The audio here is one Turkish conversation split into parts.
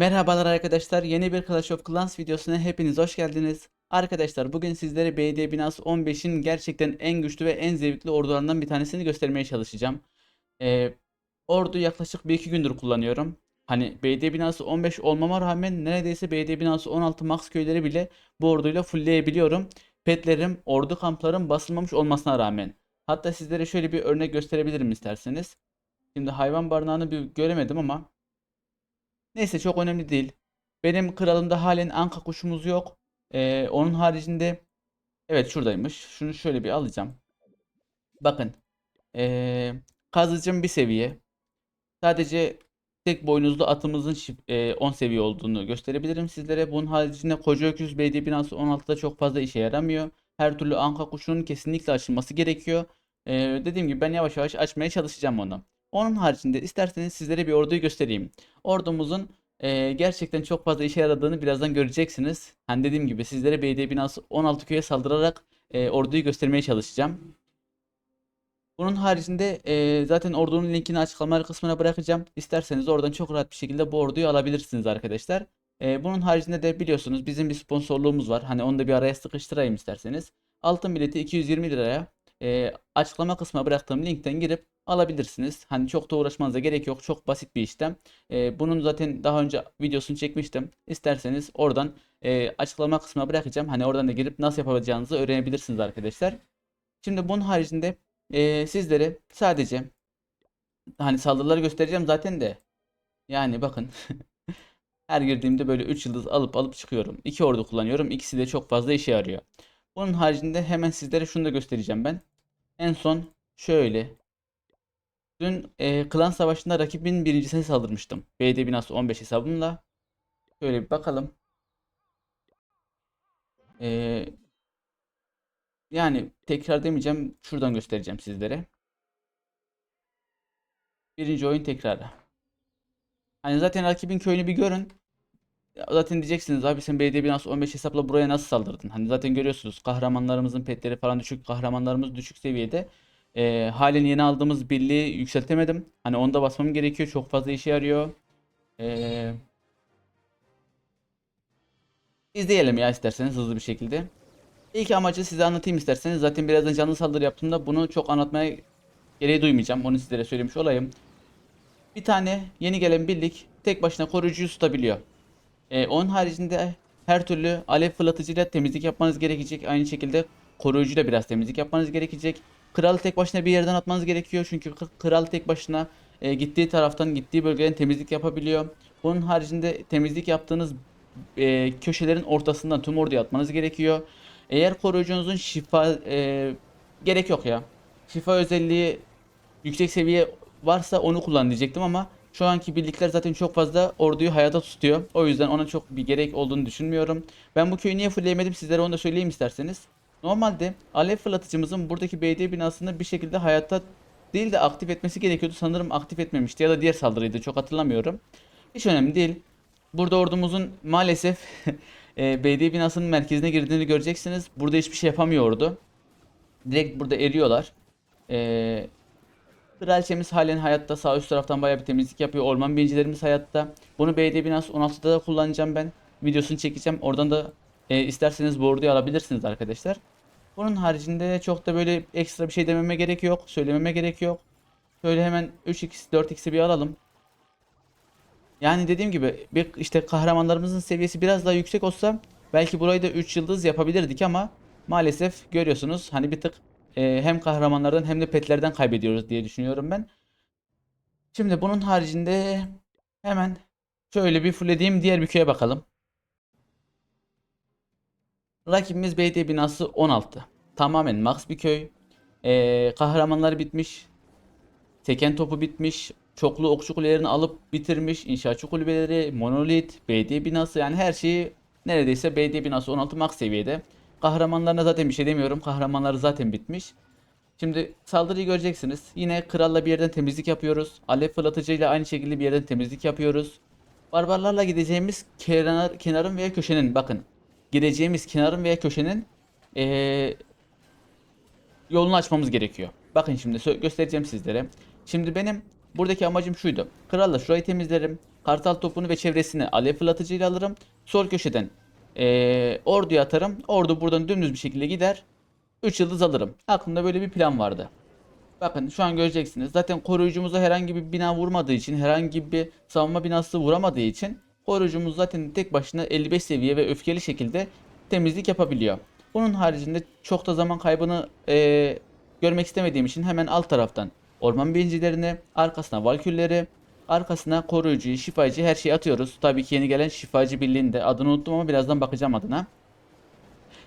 Merhabalar arkadaşlar. Yeni bir Clash of Clans videosuna hepiniz hoş geldiniz. Arkadaşlar bugün sizlere BD Binası 15'in gerçekten en güçlü ve en zevkli ordularından bir tanesini göstermeye çalışacağım. Ee, ordu yaklaşık 1-2 gündür kullanıyorum. Hani BD Binası 15 olmama rağmen neredeyse BD Binası 16 max köyleri bile bu orduyla fullleyebiliyorum. Petlerim, ordu kamplarım basılmamış olmasına rağmen. Hatta sizlere şöyle bir örnek gösterebilirim isterseniz. Şimdi hayvan barınağını bir göremedim ama Neyse çok önemli değil. Benim kralımda halen anka kuşumuz yok. Ee, onun haricinde evet şuradaymış. Şunu şöyle bir alacağım. Bakın. Ee, kazıcım bir seviye. Sadece tek boynuzlu atımızın şif- ee, 10 seviye olduğunu gösterebilirim sizlere. Bunun haricinde koca öküz BD binası 16'da çok fazla işe yaramıyor. Her türlü anka kuşunun kesinlikle açılması gerekiyor. Ee, dediğim gibi ben yavaş yavaş açmaya çalışacağım onu. Onun haricinde isterseniz sizlere bir orduyu göstereyim. Ordumuzun e, gerçekten çok fazla işe yaradığını birazdan göreceksiniz. Hani dediğim gibi sizlere BD binası 16 köye saldırarak e, orduyu göstermeye çalışacağım. Bunun haricinde e, zaten ordunun linkini açıklamalar kısmına bırakacağım. İsterseniz oradan çok rahat bir şekilde bu orduyu alabilirsiniz arkadaşlar. E, bunun haricinde de biliyorsunuz bizim bir sponsorluğumuz var. Hani onu da bir araya sıkıştırayım isterseniz. Altın bileti 220 liraya e, açıklama kısmına bıraktığım linkten girip alabilirsiniz. Hani çok da uğraşmanıza gerek yok. Çok basit bir işlem. E, bunun zaten daha önce videosunu çekmiştim. İsterseniz oradan e, açıklama kısmına bırakacağım. Hani oradan da girip nasıl yapacağınızı öğrenebilirsiniz arkadaşlar. Şimdi bunun haricinde e, sizlere sadece hani saldırıları göstereceğim zaten de. Yani bakın her girdiğimde böyle 3 yıldız alıp alıp çıkıyorum. İki ordu kullanıyorum. İkisi de çok fazla işe yarıyor. Bunun haricinde hemen sizlere şunu da göstereceğim ben. En son şöyle. Dün e, klan savaşında rakibin birincisine saldırmıştım. BD binası 15 hesabımla. Şöyle bir bakalım. E, yani tekrar demeyeceğim. Şuradan göstereceğim sizlere. Birinci oyun tekrarı. Hani zaten rakibin köyünü bir görün. Zaten diyeceksiniz abi sen BD binası 15 hesapla buraya nasıl saldırdın? Hani zaten görüyorsunuz kahramanlarımızın petleri falan düşük, kahramanlarımız düşük seviyede. Ee, halen yeni aldığımız birliği yükseltemedim. Hani onda basmam gerekiyor. Çok fazla işe yarıyor. Ee, izleyelim ya isterseniz hızlı bir şekilde. İlk amacı size anlatayım isterseniz. Zaten birazdan canlı saldırı yaptığımda bunu çok anlatmaya gereği duymayacağım. Onu sizlere söylemiş olayım. Bir tane yeni gelen birlik tek başına koruyucuyu tutabiliyor. Ee, onun haricinde her türlü alev fırlatıcıyla temizlik yapmanız gerekecek. Aynı şekilde koruyucuyla biraz temizlik yapmanız gerekecek. Kralı tek başına bir yerden atmanız gerekiyor. Çünkü kral tek başına e, gittiği taraftan gittiği bölgeden temizlik yapabiliyor. Bunun haricinde temizlik yaptığınız e, köşelerin ortasından tüm orduyu atmanız gerekiyor. Eğer koruyucunuzun şifa e, gerek yok ya. Şifa özelliği yüksek seviye varsa onu kullan diyecektim ama şu anki birlikler zaten çok fazla orduyu hayata tutuyor. O yüzden ona çok bir gerek olduğunu düşünmüyorum. Ben bu köyü niye fullleyemedim sizlere onu da söyleyeyim isterseniz. Normalde alev fırlatıcımızın buradaki BD binasını bir şekilde hayatta değil de aktif etmesi gerekiyordu. Sanırım aktif etmemişti ya da diğer saldırıydı çok hatırlamıyorum. Hiç önemli değil. Burada ordumuzun maalesef e, BD binasının merkezine girdiğini göreceksiniz. Burada hiçbir şey yapamıyordu. Direkt burada eriyorlar. E, Kraliçemiz halen hayatta sağ üst taraftan bayağı bir temizlik yapıyor. Orman bincilerimiz hayatta. Bunu BD binası 16'da da kullanacağım ben. Videosunu çekeceğim. Oradan da e, isterseniz bu orduyu alabilirsiniz arkadaşlar. Bunun haricinde çok da böyle ekstra bir şey dememe gerek yok. Söylememe gerek yok. Şöyle hemen 3x 4x'i bir alalım. Yani dediğim gibi bir işte kahramanlarımızın seviyesi biraz daha yüksek olsa belki burayı da 3 yıldız yapabilirdik ama maalesef görüyorsunuz hani bir tık e, hem kahramanlardan hem de petlerden kaybediyoruz diye düşünüyorum ben. Şimdi bunun haricinde hemen şöyle bir fullediğim diğer bir köye bakalım. Rakibimiz BD binası 16. Tamamen max bir köy. E, kahramanlar bitmiş. Teken topu bitmiş. Çoklu okçu kulelerini alıp bitirmiş. İnşaatçı kulübeleri, monolit, BD binası yani her şeyi neredeyse BD binası 16 max seviyede. Kahramanlarına zaten bir şey demiyorum. Kahramanları zaten bitmiş. Şimdi saldırıyı göreceksiniz. Yine kralla bir yerden temizlik yapıyoruz. Alev fırlatıcıyla aynı şekilde bir yerden temizlik yapıyoruz. Barbarlarla gideceğimiz kenar, kenarın veya köşenin bakın. Gideceğimiz kenarın veya köşenin eee, yolunu açmamız gerekiyor. Bakın şimdi göstereceğim sizlere. Şimdi benim Buradaki amacım şuydu. Kralla şurayı temizlerim. Kartal topunu ve çevresini alev fırlatıcıyla alırım. Sol köşeden eee orduya atarım. Ordu buradan dümdüz bir şekilde gider. 3 yıldız alırım. Aklımda böyle bir plan vardı. Bakın şu an göreceksiniz. Zaten koruyucumuza herhangi bir bina vurmadığı için, herhangi bir savunma binası vuramadığı için koruyucumuz zaten tek başına 55 seviye ve öfkeli şekilde temizlik yapabiliyor. Bunun haricinde çok da zaman kaybını eee, görmek istemediğim için hemen alt taraftan orman bincilerini, arkasına valkülleri, arkasına koruyucuyu, şifacıyı her şeyi atıyoruz. Tabii ki yeni gelen şifacı birliğinde adını unuttum ama birazdan bakacağım adına.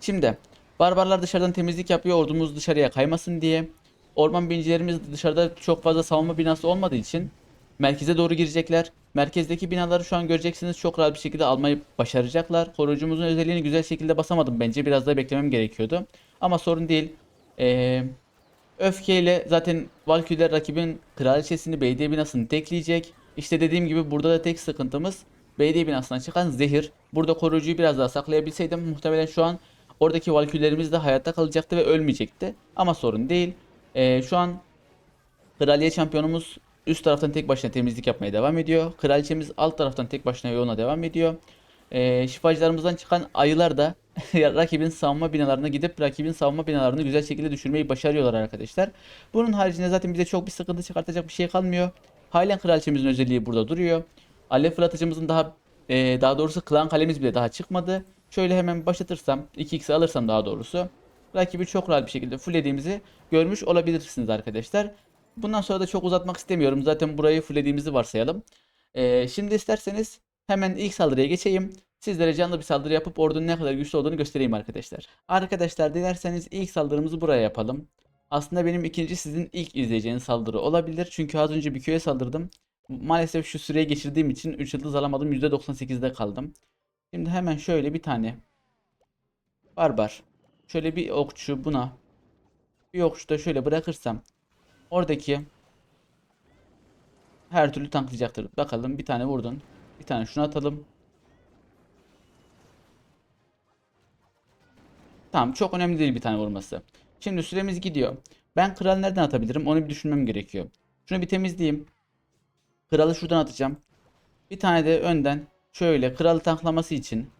Şimdi barbarlar dışarıdan temizlik yapıyor ordumuz dışarıya kaymasın diye. Orman bincilerimiz dışarıda çok fazla savunma binası olmadığı için merkeze doğru girecekler. Merkezdeki binaları şu an göreceksiniz çok rahat bir şekilde almayı başaracaklar. Koruyucumuzun özelliğini güzel şekilde basamadım bence. Biraz daha beklemem gerekiyordu. Ama sorun değil. Ee, öfkeyle zaten Valküler rakibin kraliçesini belediye binasını tekleyecek. İşte dediğim gibi burada da tek sıkıntımız belediye binasından çıkan zehir. Burada koruyucuyu biraz daha saklayabilseydim muhtemelen şu an oradaki valküllerimiz de hayatta kalacaktı ve ölmeyecekti. Ama sorun değil. Ee, şu an Kraliye şampiyonumuz üst taraftan tek başına temizlik yapmaya devam ediyor. Kraliçemiz alt taraftan tek başına yoluna devam ediyor. Ee, şifacılarımızdan çıkan ayılar da rakibin savunma binalarına gidip rakibin savunma binalarını güzel şekilde düşürmeyi başarıyorlar arkadaşlar. Bunun haricinde zaten bize çok bir sıkıntı çıkartacak bir şey kalmıyor. Halen kraliçemizin özelliği burada duruyor. Alev fırlatıcımızın daha e, daha doğrusu klan kalemiz bile daha çıkmadı. Şöyle hemen başlatırsam 2x alırsam daha doğrusu rakibi çok rahat bir şekilde fulllediğimizi görmüş olabilirsiniz arkadaşlar. Bundan sonra da çok uzatmak istemiyorum. Zaten burayı fulllediğimizi varsayalım. Ee, şimdi isterseniz hemen ilk saldırıya geçeyim. Sizlere canlı bir saldırı yapıp ordunun ne kadar güçlü olduğunu göstereyim arkadaşlar. Arkadaşlar dilerseniz ilk saldırımızı buraya yapalım. Aslında benim ikinci sizin ilk izleyeceğiniz saldırı olabilir. Çünkü az önce bir köye saldırdım. Maalesef şu süreyi geçirdiğim için 3 yıldız alamadım. %98'de kaldım. Şimdi hemen şöyle bir tane barbar. Şöyle bir okçu buna. Bir okçu da şöyle bırakırsam oradaki her türlü tanklayacaktır. Bakalım bir tane vurdun. Bir tane şunu atalım. Tamam çok önemli değil bir tane vurması. Şimdi süremiz gidiyor. Ben kral nereden atabilirim onu bir düşünmem gerekiyor. Şunu bir temizleyeyim. Kralı şuradan atacağım. Bir tane de önden şöyle kralı tanklaması için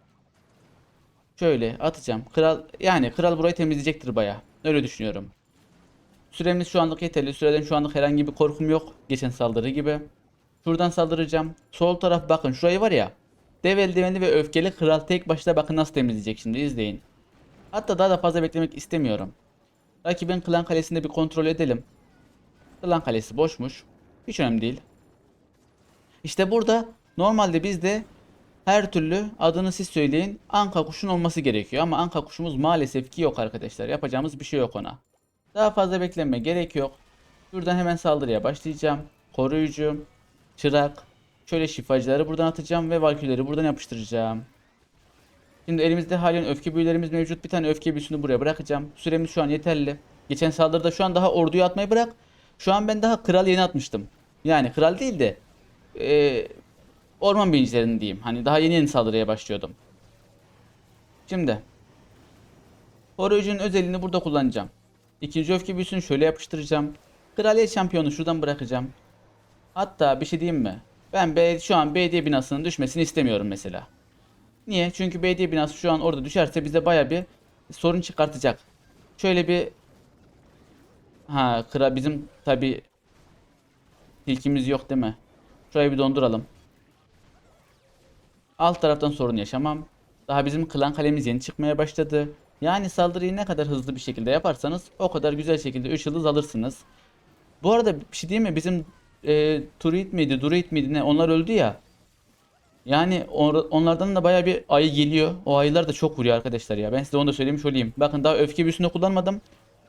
şöyle atacağım. Kral yani kral burayı temizleyecektir baya. Öyle düşünüyorum. Süremiz şu anlık yeterli. Süreden şu anlık herhangi bir korkum yok. Geçen saldırı gibi. Şuradan saldıracağım. Sol taraf bakın şurayı var ya. Dev eldiveni ve öfkeli kral tek başına bakın nasıl temizleyecek şimdi izleyin. Hatta daha da fazla beklemek istemiyorum. Rakibin klan kalesinde bir kontrol edelim. Klan kalesi boşmuş. Hiç önemli değil. İşte burada normalde bizde her türlü adını siz söyleyin anka kuşun olması gerekiyor. Ama anka kuşumuz maalesef ki yok arkadaşlar. Yapacağımız bir şey yok ona. Daha fazla bekleme gerek yok. Şuradan hemen saldırıya başlayacağım. Koruyucu, çırak, şöyle şifacıları buradan atacağım ve valküleri buradan yapıştıracağım. Şimdi elimizde halen öfke büyülerimiz mevcut. Bir tane öfke büyüsünü buraya bırakacağım. Süremiz şu an yeterli. Geçen saldırıda şu an daha orduyu atmayı bırak. Şu an ben daha kral yeni atmıştım. Yani kral değil de e, orman bincilerini diyeyim. Hani daha yeni yeni saldırıya başlıyordum. Şimdi koruyucunun özelliğini burada kullanacağım. İkinci öfke büyüsünü şöyle yapıştıracağım. Kraliyet şampiyonu şuradan bırakacağım. Hatta bir şey diyeyim mi? Ben B, şu an belediye binasının düşmesini istemiyorum mesela. Niye? Çünkü belediye binası şu an orada düşerse bize baya bir sorun çıkartacak. Şöyle bir ha kra bizim tabi tilkimiz yok değil mi? Şurayı bir donduralım. Alt taraftan sorun yaşamam. Daha bizim klan kalemiz yeni çıkmaya başladı. Yani saldırıyı ne kadar hızlı bir şekilde yaparsanız o kadar güzel şekilde 3 yıldız alırsınız. Bu arada bir şey diyeyim mi? Bizim e, Turit miydi, Durit miydi ne? Onlar öldü ya. Yani or- onlardan da baya bir ayı geliyor. O ayılar da çok vuruyor arkadaşlar ya. Ben size onu da söylemiş olayım. Bakın daha öfke büyüsünü kullanmadım.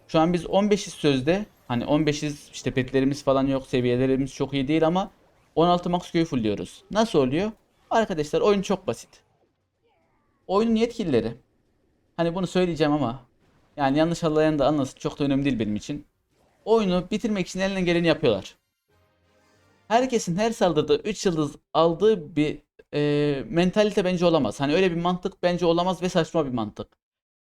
Şu an biz 15'iz sözde. Hani 15'iz işte petlerimiz falan yok. Seviyelerimiz çok iyi değil ama 16 max köyü fullüyoruz. Nasıl oluyor? Arkadaşlar oyun çok basit. Oyunun yetkilileri. Hani bunu söyleyeceğim ama yani yanlış anlayan da anlasın. Çok da önemli değil benim için. Oyunu bitirmek için elinden geleni yapıyorlar. Herkesin her saldırıda 3 yıldız aldığı bir e, mentalite bence olamaz. Hani öyle bir mantık bence olamaz ve saçma bir mantık.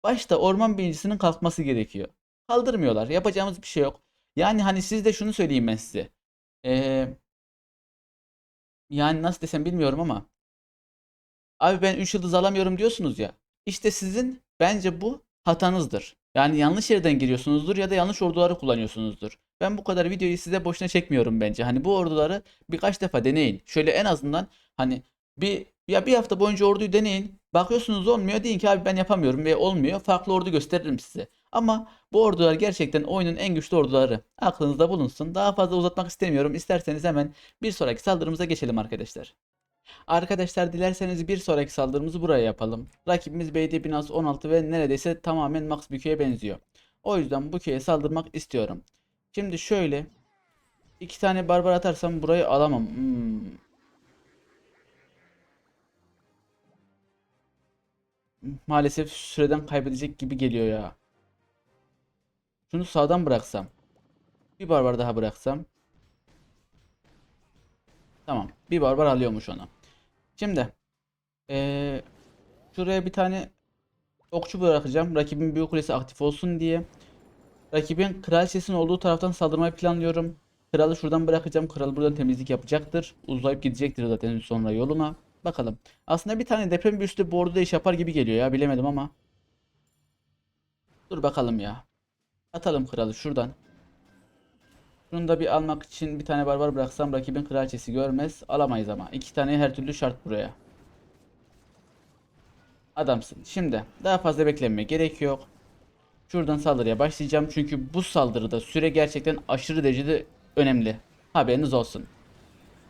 Başta orman birincisinin kalkması gerekiyor. Kaldırmıyorlar. Yapacağımız bir şey yok. Yani hani siz de şunu söyleyeyim ben size. Ee, yani nasıl desem bilmiyorum ama abi ben 3 yıldız alamıyorum diyorsunuz ya. İşte sizin bence bu hatanızdır. Yani yanlış yerden giriyorsunuzdur ya da yanlış orduları kullanıyorsunuzdur. Ben bu kadar videoyu size boşuna çekmiyorum bence. Hani bu orduları birkaç defa deneyin. Şöyle en azından hani bir ya bir hafta boyunca orduyu deneyin. Bakıyorsunuz olmuyor. Deyin ki abi ben yapamıyorum ve olmuyor. Farklı ordu gösteririm size. Ama bu ordular gerçekten oyunun en güçlü orduları. Aklınızda bulunsun. Daha fazla uzatmak istemiyorum. İsterseniz hemen bir sonraki saldırımıza geçelim arkadaşlar. Arkadaşlar dilerseniz bir sonraki saldırımızı buraya yapalım. Rakibimiz BD binası 16 ve neredeyse tamamen Max bir köye benziyor. O yüzden bu köye saldırmak istiyorum. Şimdi şöyle iki tane barbar atarsam burayı alamam. Hmm. Maalesef süreden kaybedecek gibi geliyor ya. Şunu sağdan bıraksam. Bir barbar daha bıraksam. Tamam. Bir barbar alıyormuş onu. Şimdi eee, şuraya bir tane okçu bırakacağım. Rakibin büyük kulesi aktif olsun diye. Rakibin kraliçesinin olduğu taraftan saldırmayı planlıyorum. Kralı şuradan bırakacağım. Kral buradan temizlik yapacaktır. Uzayıp gidecektir zaten sonra yoluna. Bakalım. Aslında bir tane deprem büyüsü bu orduda iş yapar gibi geliyor ya. Bilemedim ama. Dur bakalım ya. Atalım kralı şuradan. Şunu da bir almak için bir tane barbar bıraksam rakibin kraliçesi görmez. Alamayız ama. İki tane her türlü şart buraya. Adamsın. Şimdi daha fazla beklenme gerek yok. Şuradan saldırıya başlayacağım. Çünkü bu saldırıda süre gerçekten aşırı derecede önemli. Haberiniz olsun.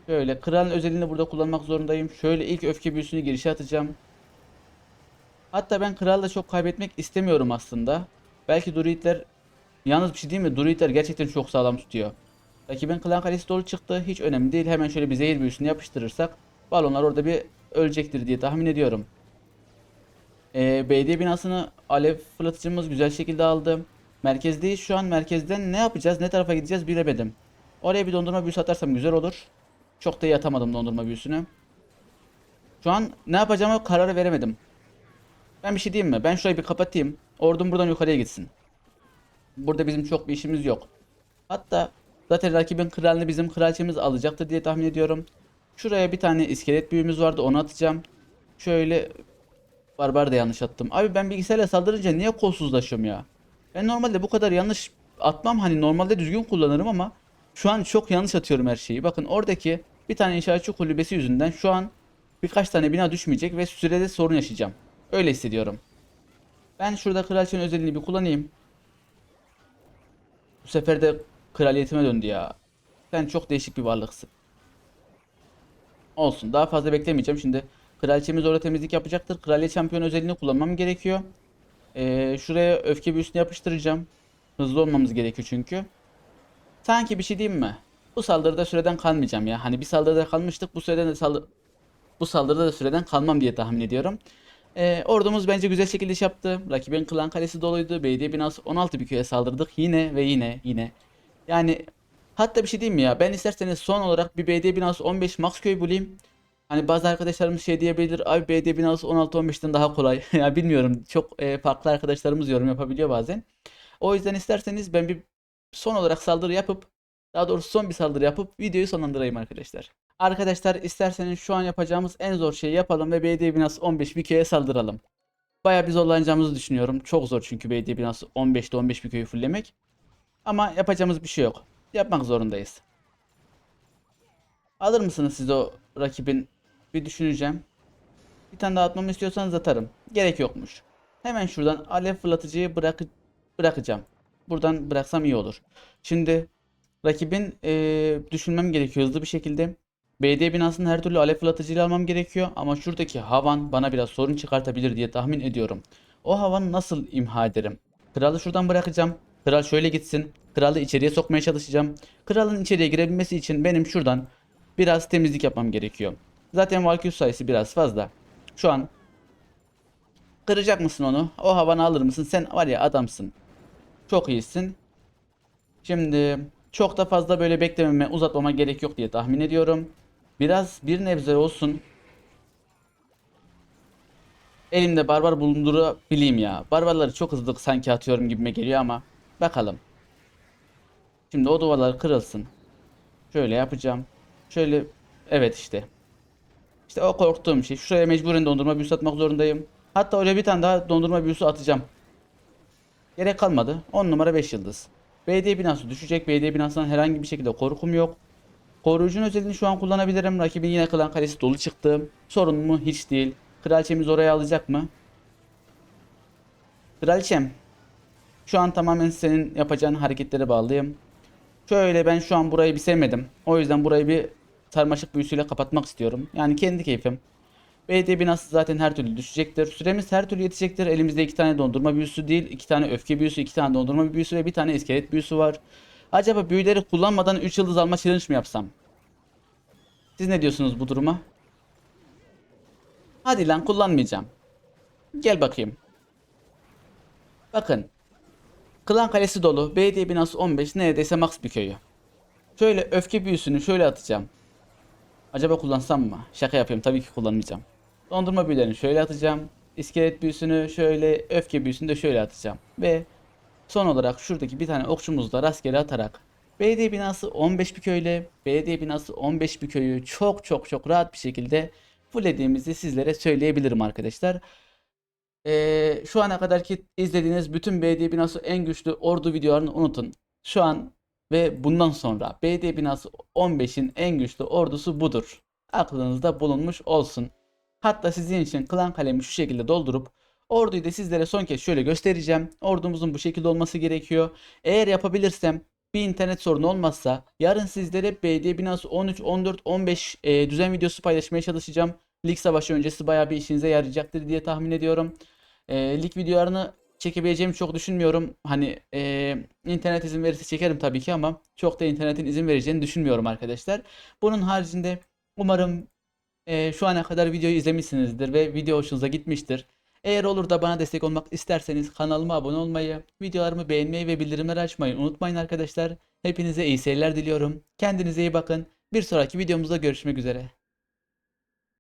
Şöyle kralın özelliğini burada kullanmak zorundayım. Şöyle ilk öfke büyüsünü girişe atacağım. Hatta ben kralla çok kaybetmek istemiyorum aslında. Belki druidler Yalnız bir şey değil mi? Druidler gerçekten çok sağlam tutuyor. Rakibin klan kalesi dolu çıktı. Hiç önemli değil. Hemen şöyle bir zehir büyüsünü yapıştırırsak balonlar orada bir ölecektir diye tahmin ediyorum. Ee, BD binasını alev fırlatıcımız güzel şekilde aldı. Merkezdeyiz şu an. Merkezden ne yapacağız? Ne tarafa gideceğiz bilemedim. Oraya bir dondurma büyüsü atarsam güzel olur. Çok da iyi atamadım dondurma büyüsünü. Şu an ne yapacağımı kararı veremedim. Ben bir şey diyeyim mi? Ben şurayı bir kapatayım. Ordum buradan yukarıya gitsin. Burada bizim çok bir işimiz yok. Hatta zaten rakibin kralını bizim kraliçemiz alacaktır diye tahmin ediyorum. Şuraya bir tane iskelet büyümüz vardı onu atacağım. Şöyle barbar da yanlış attım. Abi ben bilgisayarla saldırınca niye kolsuzlaşıyorum ya? Ben normalde bu kadar yanlış atmam hani normalde düzgün kullanırım ama şu an çok yanlış atıyorum her şeyi. Bakın oradaki bir tane inşaatçı kulübesi yüzünden şu an birkaç tane bina düşmeyecek ve sürede sorun yaşayacağım. Öyle hissediyorum. Ben şurada kraliçenin özelliğini bir kullanayım. Bu sefer de kraliyetime döndü ya. Sen çok değişik bir varlıksın. Olsun. Daha fazla beklemeyeceğim. Şimdi kraliçemiz orada temizlik yapacaktır. Kraliyet şampiyon özelliğini kullanmam gerekiyor. Ee, şuraya öfke büyüsünü yapıştıracağım. Hızlı olmamız gerekiyor çünkü. Sanki bir şey diyeyim mi? Bu saldırıda süreden kalmayacağım ya. Hani bir saldırıda kalmıştık. Bu de saldı bu saldırıda da süreden kalmam diye tahmin ediyorum. Ee, ordumuz bence güzel şekilde iş yaptı. Rakibin klan kalesi doluydu. Belediye binası 16 bir köye saldırdık. Yine ve yine yine. Yani hatta bir şey diyeyim mi ya? Ben isterseniz son olarak bir belediye binası 15 max köy bulayım. Hani bazı arkadaşlarımız şey diyebilir. Abi belediye binası 16-15'ten daha kolay. ya bilmiyorum. Çok e, farklı arkadaşlarımız yorum yapabiliyor bazen. O yüzden isterseniz ben bir son olarak saldırı yapıp daha doğrusu son bir saldırı yapıp videoyu sonlandırayım arkadaşlar. Arkadaşlar isterseniz şu an yapacağımız en zor şeyi yapalım ve belediye binası 15 bir köye saldıralım. Baya bir zorlanacağımızı düşünüyorum. Çok zor çünkü belediye binası 15'te 15 bir köyü fulllemek. Ama yapacağımız bir şey yok. Yapmak zorundayız. Alır mısınız siz o rakibin? Bir düşüneceğim. Bir tane daha atmamı istiyorsanız atarım. Gerek yokmuş. Hemen şuradan alev fırlatıcıyı bırak bırakacağım. Buradan bıraksam iyi olur. Şimdi rakibin ee, düşünmem gerekiyor hızlı bir şekilde. BD binasının her türlü alev fırlatıcıyla almam gerekiyor ama şuradaki havan bana biraz sorun çıkartabilir diye tahmin ediyorum. O havanı nasıl imha ederim? Kralı şuradan bırakacağım. Kral şöyle gitsin. Kralı içeriye sokmaya çalışacağım. Kralın içeriye girebilmesi için benim şuradan biraz temizlik yapmam gerekiyor. Zaten Valkyrie sayısı biraz fazla. Şu an kıracak mısın onu? O havanı alır mısın? Sen var ya adamsın. Çok iyisin. Şimdi çok da fazla böyle beklememe, uzatmama gerek yok diye tahmin ediyorum. Biraz bir nebze olsun elimde barbar bulundurabileyim ya. Barbarları çok hızlı sanki atıyorum gibime geliyor ama bakalım. Şimdi o duvarlar kırılsın. Şöyle yapacağım. Şöyle evet işte. İşte o korktuğum şey. Şuraya mecburen dondurma büyüsü atmak zorundayım. Hatta oraya bir tane daha dondurma büyüsü atacağım. Gerek kalmadı. 10 numara 5 yıldız. BD binası düşecek. BD binasından herhangi bir şekilde korkum yok. Koruyucunun özelliğini şu an kullanabilirim. Rakibin yine klan kalesi dolu çıktı. Sorun mu? Hiç değil. Kraliçemiz oraya alacak mı? Kraliçem. Şu an tamamen senin yapacağın hareketlere bağlıyım. Şöyle ben şu an burayı bir sevmedim. O yüzden burayı bir sarmaşık büyüsüyle kapatmak istiyorum. Yani kendi keyfim. BD binası zaten her türlü düşecektir. Süremiz her türlü yetecektir. Elimizde iki tane dondurma büyüsü değil, iki tane öfke büyüsü, iki tane dondurma büyüsü ve bir tane iskelet büyüsü var. Acaba büyüleri kullanmadan 3 yıldız alma challenge mi yapsam? Siz ne diyorsunuz bu duruma? Hadi lan kullanmayacağım. Gel bakayım. Bakın. Klan kalesi dolu. BD binası 15 neredeyse max bir köyü. Şöyle öfke büyüsünü şöyle atacağım. Acaba kullansam mı? Şaka yapıyorum tabii ki kullanmayacağım. Dondurma büyülerini şöyle atacağım. İskelet büyüsünü şöyle, öfke büyüsünü de şöyle atacağım. Ve son olarak şuradaki bir tane okçumuzla rastgele atarak BD binası 15 bir köyle, BD binası 15 bir köyü çok çok çok rahat bir şekilde fullediğimizi sizlere söyleyebilirim arkadaşlar. Ee, şu ana kadarki izlediğiniz bütün BD binası en güçlü ordu videolarını unutun. Şu an ve bundan sonra BD binası 15'in en güçlü ordusu budur. Aklınızda bulunmuş olsun. Hatta sizin için klan kalemi şu şekilde doldurup orduyu da sizlere son kez şöyle göstereceğim. Ordumuzun bu şekilde olması gerekiyor. Eğer yapabilirsem bir internet sorunu olmazsa yarın sizlere BD binası 13, 14, 15 e, düzen videosu paylaşmaya çalışacağım. Lig savaşı öncesi bayağı bir işinize yarayacaktır diye tahmin ediyorum. E, lig videolarını çekebileceğimi çok düşünmüyorum. Hani e, internet izin verirse çekerim tabii ki ama çok da internetin izin vereceğini düşünmüyorum arkadaşlar. Bunun haricinde umarım e, şu ana kadar videoyu izlemişsinizdir ve video hoşunuza gitmiştir. Eğer olur da bana destek olmak isterseniz kanalıma abone olmayı, videolarımı beğenmeyi ve bildirimleri açmayı unutmayın arkadaşlar. Hepinize iyi seyirler diliyorum. Kendinize iyi bakın. Bir sonraki videomuzda görüşmek üzere.